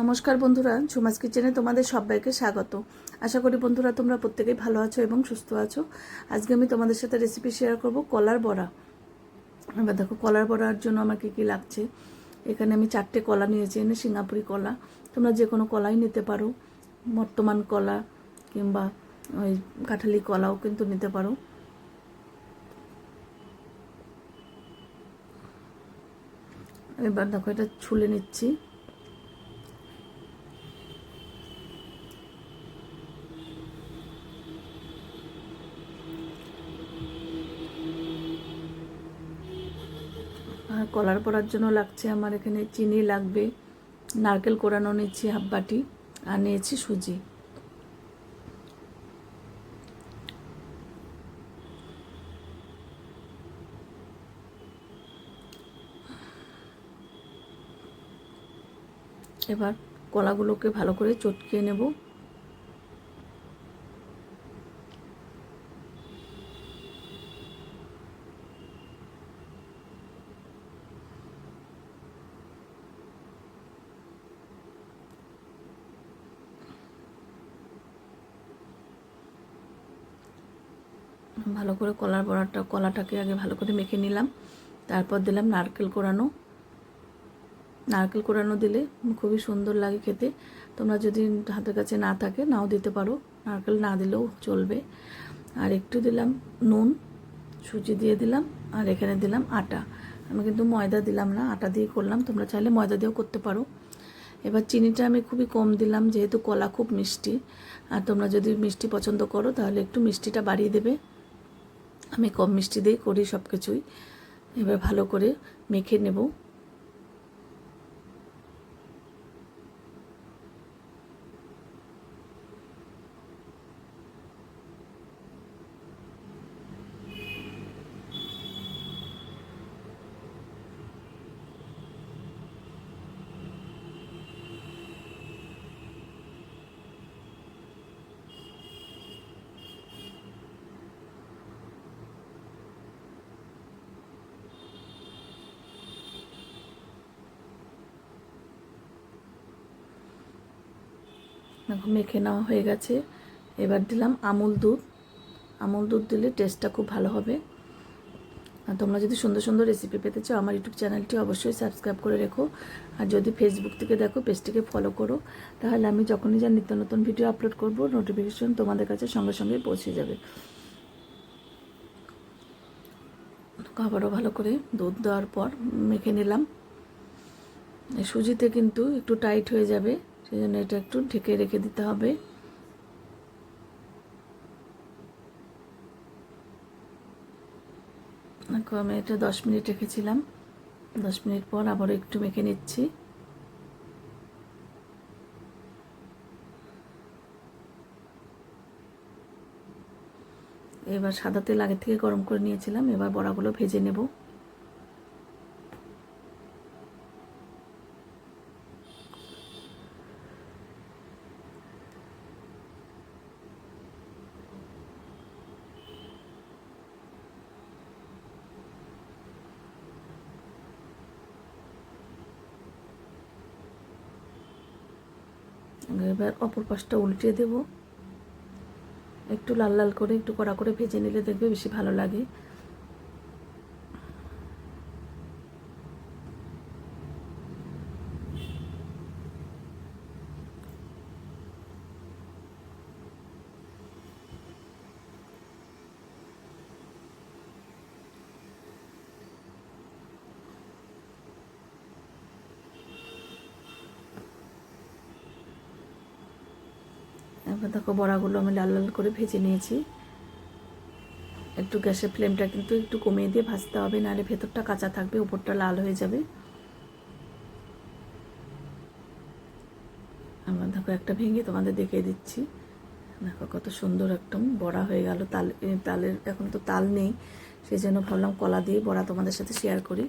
নমস্কার বন্ধুরা, ঝুমাস কিচেনে তোমাদের সবাইকে স্বাগত। আশা করি বন্ধুরা তোমরা প্রত্যেকেই ভালো আছো এবং সুস্থ আছো। আজকে আমি তোমাদের সাথে রেসিপি শেয়ার করব কলার বড়া। এবার দেখো, কলার বড়ার জন্য আমার কী কী লাগছে। এখানে আমি চারটে কলা নিয়েছি, এনে সিঙ্গাপুরি কলা। তোমরা যে কোনো কলাই নিতে পারো, বর্তমান কলা কিংবা ওই কাঁঠালি কলাও কিন্তু নিতে পারো। এবার দেখো, এটা ছুলে নিচ্ছি। কলার পরার জন্য লাগছে আমার এখানে চিনি লাগবে, নারকেল কোরানো নিচ্ছি হাফ বাটি, আর নিয়েছি সুজি। এবার কলাগুলোকে ভালো করে চটকিয়ে নেব। ভালো করে কলার বড়াটা, কলাটাকে আগে ভালো করে মেখে নিলাম। তারপর দিলাম নারকেল কোরানো। নারকেল কোরানো দিলে খুবই সুন্দর লাগে খেতে। তোমরা যদি হাতের কাছে না থাকে, নাও দিতে পারো। নারকেল না দিলেও চলবে। আর একটু দিলাম নুন, সুজি দিয়ে দিলাম, আর এখানে দিলাম আটা। আমি কিন্তু ময়দা দিলাম না, আটা দিয়ে করলাম। তোমরা চাইলে ময়দা দিয়েও করতে পারো। এবার চিনিটা আমি খুবই কম দিলাম, যেহেতু কলা খুব মিষ্টি। আর তোমরা যদি মিষ্টি পছন্দ করো, তাহলে একটু মিষ্টিটা বাড়িয়ে দেবে। আমি কম মিষ্টি দিয়ে করি সব কিছুই এবার ভালো করে মেখে নেব। মেখে নেওয়া হয়ে গেছে। এবার দিলাম আমুল দুধ। আমুল দুধ দিলে টেস্টটা খুব ভালো হবে। আর তোমরা যদি সুন্দর সুন্দর রেসিপি পেতে চাও, আমার ইউটিউব চ্যানেলটি অবশ্যই সাবস্ক্রাইব করে রেখো। আর যদি ফেসবুক থেকে দেখো পেজটিকে ফলো করো। তাহলে আমি যখনই যা নিত্য নতুন ভিডিও আপলোড করব নোটিফিকেশন তোমাদের কাছে সঙ্গে সঙ্গে পৌঁছে যাবে। আবারও ভালো করে দুধ দেওয়ার পর মেখে নিলাম। সুজিতে কিন্তু একটু টাইট হয়ে যাবে। সেই জন্য এটা একটু ঢেকে রেখে দিতে হবে। আমি এটা দশ মিনিট রেখেছিলাম। দশ মিনিট পর আবার একটু মেখে নিচ্ছি। এবার সাদা তেল আগে থেকে গরম করে নিয়েছিলাম। এবার বড়াগুলো ভেজে নেব। এবার অপর পাশটা উল্টে দেব। একটু লাল লাল করে, একটু কড়া করে ভেজে নিলে দেখবে বেশি ভালো লাগে। এবার দেখো বড়াগুলো আমি লাল লাল করে ভেজে নিয়েছি। একটু গ্যাসের ফ্লেমটা কিন্তু একটু কমিয়ে দিয়ে ভাজতে হবে, নাহলে ভেতরটা কাঁচা থাকবে, উপরটা লাল হয়ে যাবে। আমার দেখো একটা ভেঙে তোমাদের দেখিয়ে দিচ্ছি। দেখো কত সুন্দর একদম বড়া হয়ে গেল। তাল তালের এখন তো তাল নেই সেই জন্য ভাবলাম কলা দিয়ে বড়া তোমাদের সাথে শেয়ার করি।